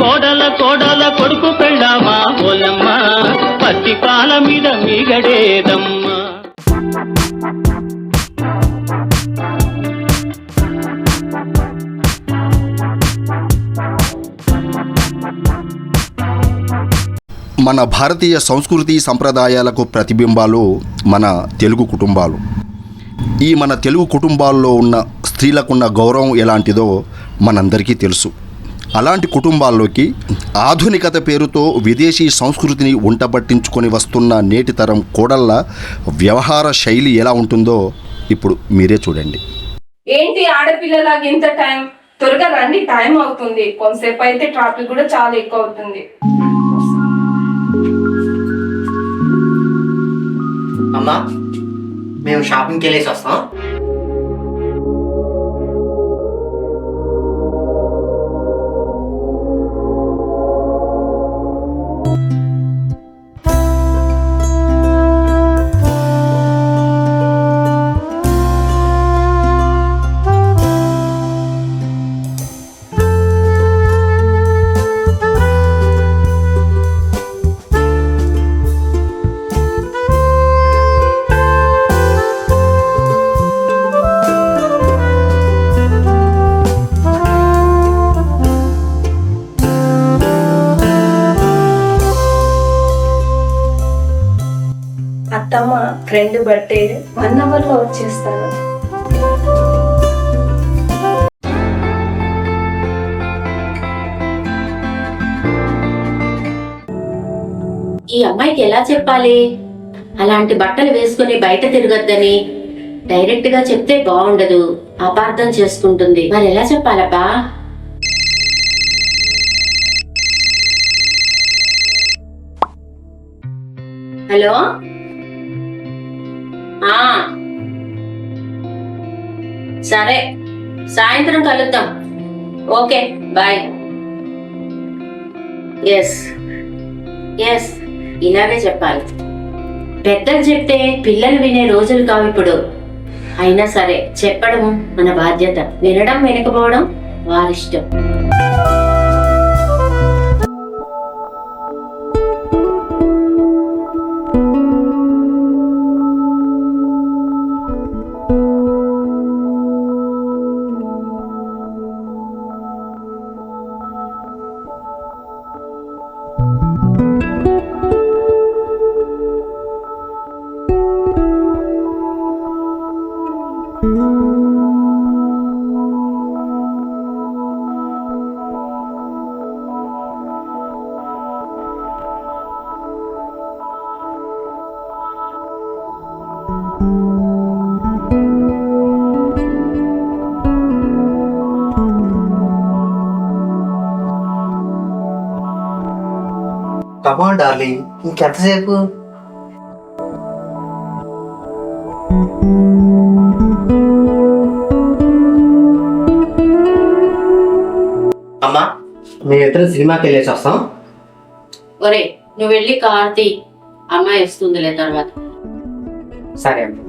కోడల కోడల కొడుకు పెళ్ళామా ఓలమ్మ? పత్తి పాల మీద మీగడేదమ్మా. మన భారతీయ సంస్కృతి సంప్రదాయాలకు ప్రతిబింబాలు మన తెలుగు కుటుంబాలు. ఈ మన తెలుగు కుటుంబాల్లో ఉన్న స్త్రీలకున్న గౌరవం ఎలాంటిదో మనందరికీ తెలుసు. అలాంటి కుటుంబాల్లోకి ఆధునికత పేరుతో విదేశీ సంస్కృతిని ఉంటబట్టించుకొని వస్తున్న నేటి తరం కోడళ్ళ వ్యవహార శైలి ఎలా ఉంటుందో ఇప్పుడు మీరే చూడండి. ఏంటి ఆడపిల్లలాగా ఇంత టైం? త్వరగా రండి టైం అవుతుంది. కొంతసేపు అయితే ట్రాఫిక్ కూడా చాలా ఎక్కువ అవుతుంది. అమ్మా మేము షాపింగ్కి వెళ్ళేసి వస్తాం. ఫ్రెండ్ బర్త్డే వన్ అవర్లో వచ్చేస్తాను ఈ అమ్మాయికి ఎలా చెప్పాలి? అలాంటి బట్టలు వేసుకుని బయట తిరగద్దని డైరెక్ట్గా చెప్తే బాగుండదు. అపార్థం చేసుకుంటుంది. మరి ఎలా చెప్పాలబ్బా? హలో? సరే సాయంత్రం కలుద్దాం. Okay bye. ఎస్ ఎస్ ఇలాగే చెప్పాలి. పెద్దలు చెప్తే పిల్లలు వినే రోజులు కావు ఇప్పుడు. అయినా సరే చెప్పడం మన బాధ్యత. వినడం వినకపోవడం వారిష్టం కమాన్ డార్లింగ్ ఇంకెంతసేపు? అమ్మా మేమిద్దరం సినిమాకి వెళ్ళేసి వస్తాం. ఒరే నువ్వు వెళ్ళి కార్తీ అమ్మాయి వస్తుందిలే తర్వాత. సరే అమ్మా.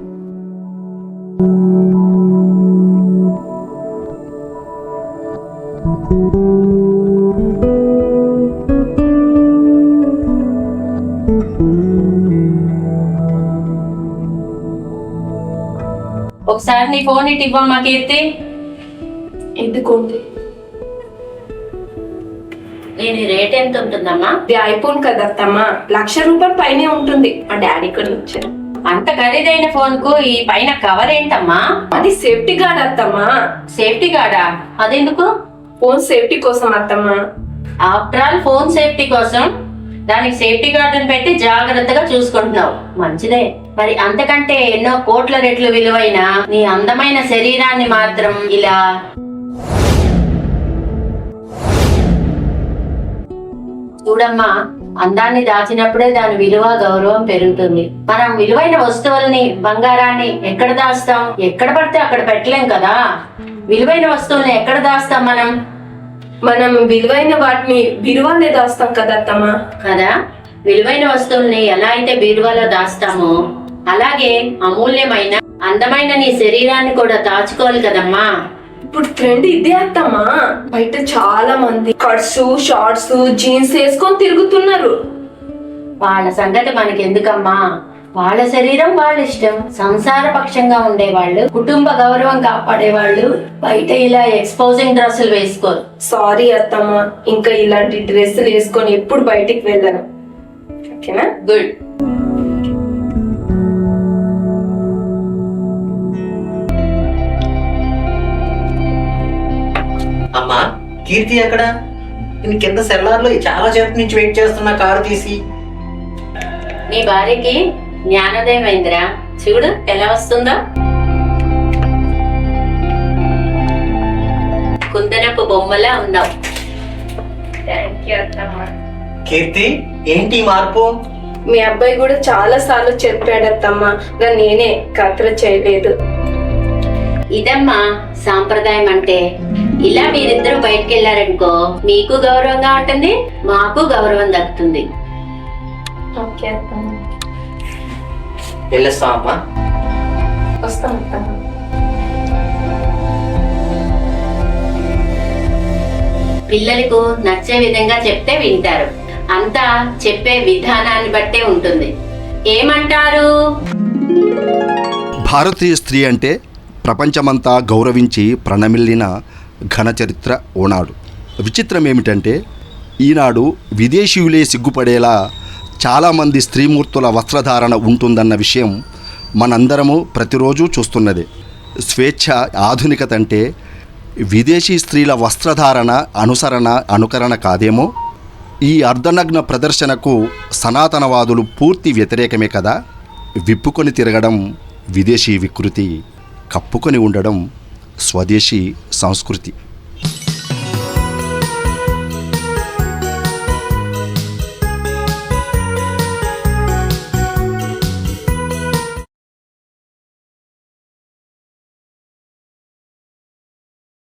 ఒకసారి నీ ఫోన్ ఇటు ఇవ్వమ్మా కీర్తి. ఎందుకోండి? దీని రేట్ ఎంత ఉంటుందమ్మా? ఇది ఐఫోన్ కదా అత్తమ్మ లక్ష రూపాయల పైనే ఉంటుంది. మా డాడీ ఇచ్చారు అంత ఖరీదైన ఫోన్కు ఈ పైన కవర్ ఏంటమ్మా? అది సేఫ్టీ గార్డ్ అత్తమ్మ. సేఫ్టీ గార్డా? అదెందుకు? ఫోన్ సేఫ్టీ కోసం అత్తమ్మ. ఆఫ్టర్ ఆల్ ఫోన్ సేఫ్టీ కోసం. దానికి సేఫ్టీ గార్డును పెట్టి జాగ్రత్తగా చూసుకుంటున్నావు. మంచిదే. మరి అంతకంటే ఎన్నో కోట్ల రెట్లు విలువైన నీ అందమైన శరీరాన్ని మాత్రం ఇలా చూడమ్మా అందాన్ని దాచినప్పుడే దాని విలువ గౌరవం పెరుగుతుంది. మనం విలువైన వస్తువుల్ని బంగారాన్ని ఎక్కడ దాస్తాం? ఎక్కడ పడితే అక్కడ పెట్టలేం కదా? విలువైన వస్తువుల్ని ఎక్కడ దాస్తాం మనం? మనం విలువైన వాటిని బిరువాలే దాస్తాం కదా అత్తమ్మ? కదా? విలువైన వస్తువుల్ని ఎలా అయితే బీరువాలో దాస్తామో అలాగే అమూల్యమైన అందమైన నీ శరీరాన్ని కూడా దాచుకోవాలి కదమ్మా. ఇప్పుడు ట్రెండ్ ఇదే అత్తమ్మా. బయట చాలా మంది కట్స్ షార్ట్స్ జీన్స్ వేసుకొని తిరుగుతున్నారు. వాళ్ళ సంగతి మనకి ఎందుకమ్మా వాళ్ళ శరీరం వాళ్ళ ఇష్టం. సంసార పక్షంగా ఉండేవాళ్ళు కుటుంబ గౌరవం కాపాడేవాళ్ళు బయట ఇలా ఎక్స్పోజింగ్ డ్రెస్సులు వేసుకోరు. సారీ అత్తమ్మ ఇంకా ఇలాంటి డ్రెస్సులు వేసుకొని ఎప్పుడు బయటికి వెళ్ళను. ఓకేనా? గుడ్ కీర్తి ఎక్కడ? నేను కింద సెల్లార్లో చాలా సేపు నుంచి వెయిట్ చేస్తున్నా కారు తీసి. నీ భార్యకి జ్ఞానోదయం అయిందిరా చూడు ఎలా వస్తుందో. కుందనపు బొమ్మలా ఉన్నావు. థ్యాంక్ యూ అత్తమ్మ. కీర్తి ఏంటి మార్పు? మీ అబ్బాయి కూడా చాలా సార్లు చెప్పాడు అత్తమ్మ కానీ నేనే కత్ర చేయలేదు. ఇదమ్మా సాంప్రదాయం అంటే ఇలా మీరిద్దరు బయటకు వెళ్ళారనుకో మీకు గౌరవంగా ఉంటుంది మాకు గౌరవం దక్కుతుంది. వస్తాం పిల్లలకు నచ్చే విధంగా చెప్తే వింటారు. అంతా చెప్పే విధానాన్ని బట్టే ఉంటుంది. ఏమంటారు? భారతీయ స్త్రీ అంటే ప్రపంచమంతా గౌరవించి ప్రణమిల్లిన ఘన చరిత్ర ఓనాడు. విచిత్రం ఏమిటంటే ఈనాడు విదేశీయులే సిగ్గుపడేలా చాలామంది స్త్రీమూర్తుల వస్త్రధారణ ఉంటుందన్న విషయం మనందరము ప్రతిరోజు చూస్తున్నదే. స్వేచ్ఛ ఆధునికత అంటే విదేశీ స్త్రీల వస్త్రధారణ అనుసరణ అనుకరణ కాదేమో? ఈ అర్ధనగ్న ప్రదర్శనకు సనాతనవాదులు పూర్తి వ్యతిరేకమే కదా? విప్పుకొని తిరగడం విదేశీ వికృతి కప్పుకొని ఉండడం స్వదేశీ సంస్కృతి.